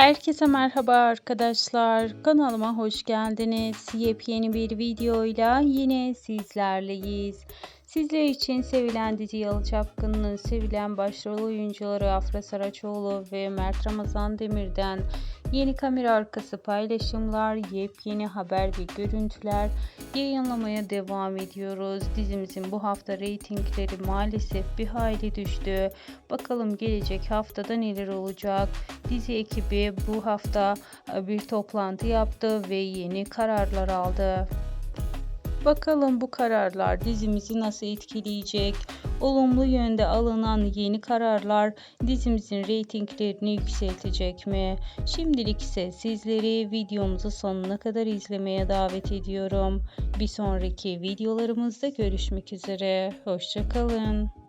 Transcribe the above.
Herkese merhaba arkadaşlar. Kanalıma hoş geldiniz. Yepyeni bir videoyla yine sizlerleyiz. Sizler için sevilen dizi Yalı Çapkın'ın sevilen başrol oyuncuları Afra Saraçoğlu ve Mert Ramazan Demir'den yeni kamera arkası paylaşımlar, yepyeni haber ve görüntüler yayınlamaya devam ediyoruz. Dizimizin bu hafta reytingleri maalesef bir hayli düştü. Bakalım gelecek haftada neler olacak? Dizi ekibi bu hafta e, bir toplantı yaptı ve yeni kararlar aldı. Bakalım bu kararlar dizimizi nasıl etkileyecek? Olumlu yönde alınan yeni kararlar dizimizin reytinglerini yükseltecek mi? Şimdilik ise sizleri videomuzu sonuna kadar izlemeye davet ediyorum. Bir sonraki videolarımızda görüşmek üzere. Hoşçakalın.